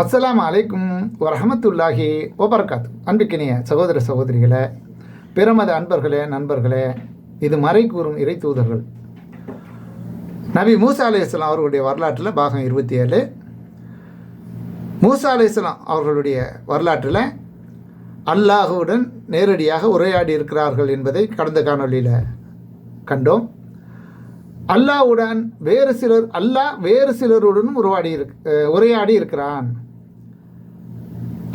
அஸ்லாம் அலைக்கும் வரஹமத்துல்லாஹி ஓபர்காத் அன்பிக்கினிய சகோதர சகோதரிகளே பிரமத அன்பர்களே நண்பர்களே இது மறை கூறும் இறை தூதர்கள். நபி மூசா அலையாம் அவர்களுடைய வரலாற்றில் பாகம் இருபத்தி ஏழு மூசா அலையாம் அவர்களுடைய வரலாற்றில் அல்லாஹுவுடன் நேரடியாக உரையாடி இருக்கிறார்கள் என்பதை கடந்த காணொலியில் கண்டோம். அல்லாஹ்வுடன் வேறு சிலர் அல்லாஹ் வேறு சிலருடனும் உருவாடி இருக்கு உரையாடி இருக்கிறான்.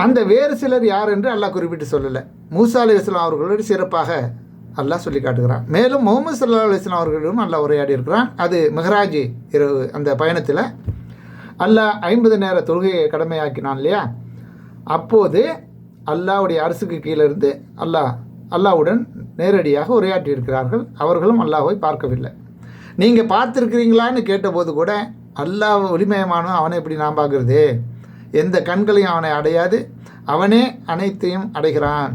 அந்த வேறு சிலர் யார் என்று அல்லாஹ் குறிப்பிட்டு சொல்லலை. மூசா அலி இஸ்லாம் அவர்களோடு சிறப்பாக அல்லாஹ் சொல்லி காட்டுகிறான். மேலும் முகமது சல்லா அலிஸ்லாம் அவர்களிடம் அல்லாஹ் உரையாடி இருக்கிறான். அது மெஹராஜி இரவு அந்த பயணத்தில் அல்லாஹ் ஐம்பது நேர தொழுகையை கடமையாக்கினான் இல்லையா? அப்போது அல்லாஹ்வுடைய அரசுக்கு கீழே இருந்து அல்லாஹ் அல்லாஹ்வுடன் நேரடியாக உரையாற்றி இருக்கிறார்கள். அவர்களும் அல்லாஹை பார்க்கவில்லை. நீங்கள் பார்த்துருக்கிறீங்களான்னு கேட்டபோது கூட அல்லாஹ் ஒளிமயமானவன் அவனை எப்படி நான் பார்க்குறது? எந்த கண்களையும் அவனை அடையாது. அவனே அனைத்தையும் அடைகிறான்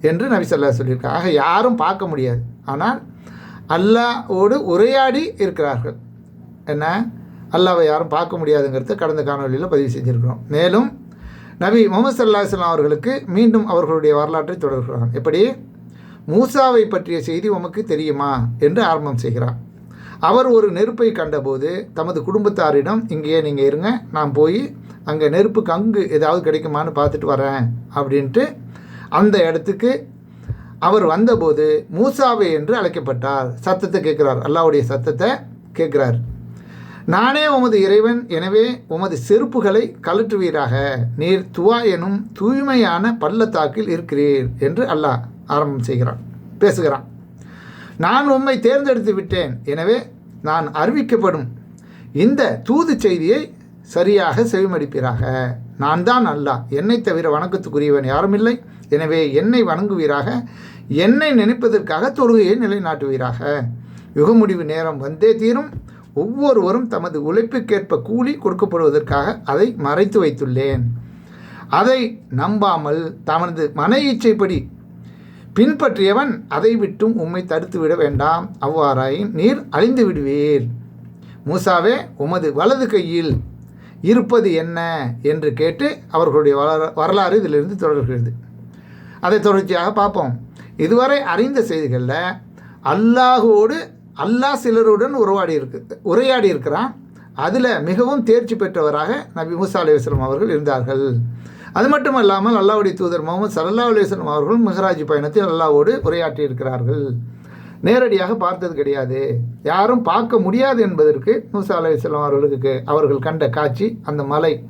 என்று நபி சொல்லா சொல்லியிருக்கார். ஆக யாரும் பார்க்க முடியாது. ஆனால் அல்லாவோடு உரையாடி இருக்கிறார்கள். என்ன? அல்லாவை யாரும் பார்க்க முடியாதுங்கிறது கடந்த காணொலியில் பதிவு செஞ்சுருக்கிறோம். மேலும் நபி முகமது சல்லா இஸ்லாம் அவர்களுக்கு மீண்டும் அவர்களுடைய வரலாற்றை தொடர்கிறான். எப்படி? மூசாவை பற்றிய செய்தி உமக்கு தெரியுமா? என்று ஆரம்பம் செய்கிறான். அவர் ஒரு நெருப்பை கண்டபோது தமது குடும்பத்தாரிடம் இங்கேயே நீங்கள் இருங்க நான் போய் அங்கே நெருப்புக்கு அங்கு ஏதாவது கிடைக்குமான்னு பார்த்துட்டு வரேன் அப்படின்ட்டு அந்த இடத்துக்கு அவர் வந்தபோது மூசாவை என்று அழைக்கப்பட்டார். சத்தத்தை கேட்குறார். அல்லாவுடைய சத்தத்தை கேட்குறார். நானே உமது இறைவன் எனவே உமது செருப்புகளை கலற்றுவீராக நீர் துவா எனும் தூய்மையான பள்ளத்தாக்கில் இருக்கிறீர் என்று அல்லாஹ் ஆரம்பம் செய்கிறான் பேசுகிறான். நான் உம்மை தேர்ந்தெடுத்து விட்டேன். எனவே நான் அறிவிக்கப்படும் இந்த தூது செய்தியை சரியாக செவிமடிப்பீராக. நான் தான் அல்லா என்னை தவிர வணக்கத்துக்குரியவன் யாரும் இல்லை எனவே என்னை வணங்குவீராக. என்னை நினைப்பதற்காக தொழுகையை நிலைநாட்டுவீராக. யுகமுடிவு நேரம் வந்தே தீரும். ஒவ்வொருவரும் தமது உழைப்புக்கேற்ப கூலி கொடுக்கப்படுவதற்காக அதை மறைத்து வைத்துள்ளேன். அதை நம்பாமல் தமது மன இச்சைப்படி பின்பற்றியவன் அதை விட்டும் உம்மை தடுத்து விட வேண்டாம். அவ்வாறாயின் நீர் அழிந்து விடுவீர். மூசாவே உமது வலது கையில் இருப்பது என்ன என்று கேட்டு அவர்களுடைய வரலாறு இதிலிருந்து தொடர்கிறது. அதை தொடர்ச்சியாக பார்ப்போம். இதுவரை அறிந்த செய்திகளில் அல்லாஹோடு அல்லாஹ் சிலருடன் உறவாடி இருக்கு உரையாடி இருக்கிறான். அதில் மிகவும் தேர்ச்சி பெற்றவராக நபி மூசா அலைவாஸ்லம் அவர்கள் இருந்தார்கள். அது மட்டும் இல்லாமல் அல்லாவுடைய தூதர் முகமது சல்லா அலுவலம் அவர்களும் மெஹராஜ் பயணத்தில் அல்லாவோடு உரையாற்றி இருக்கிறார்கள் நேரடியாக பார்த்தது கிடையாது. யாரும் பார்க்க முடியாது என்பதற்கு மூசா அலையம் அவர்களுக்கு அவர்கள் கண்ட காட்சி அந்த மலை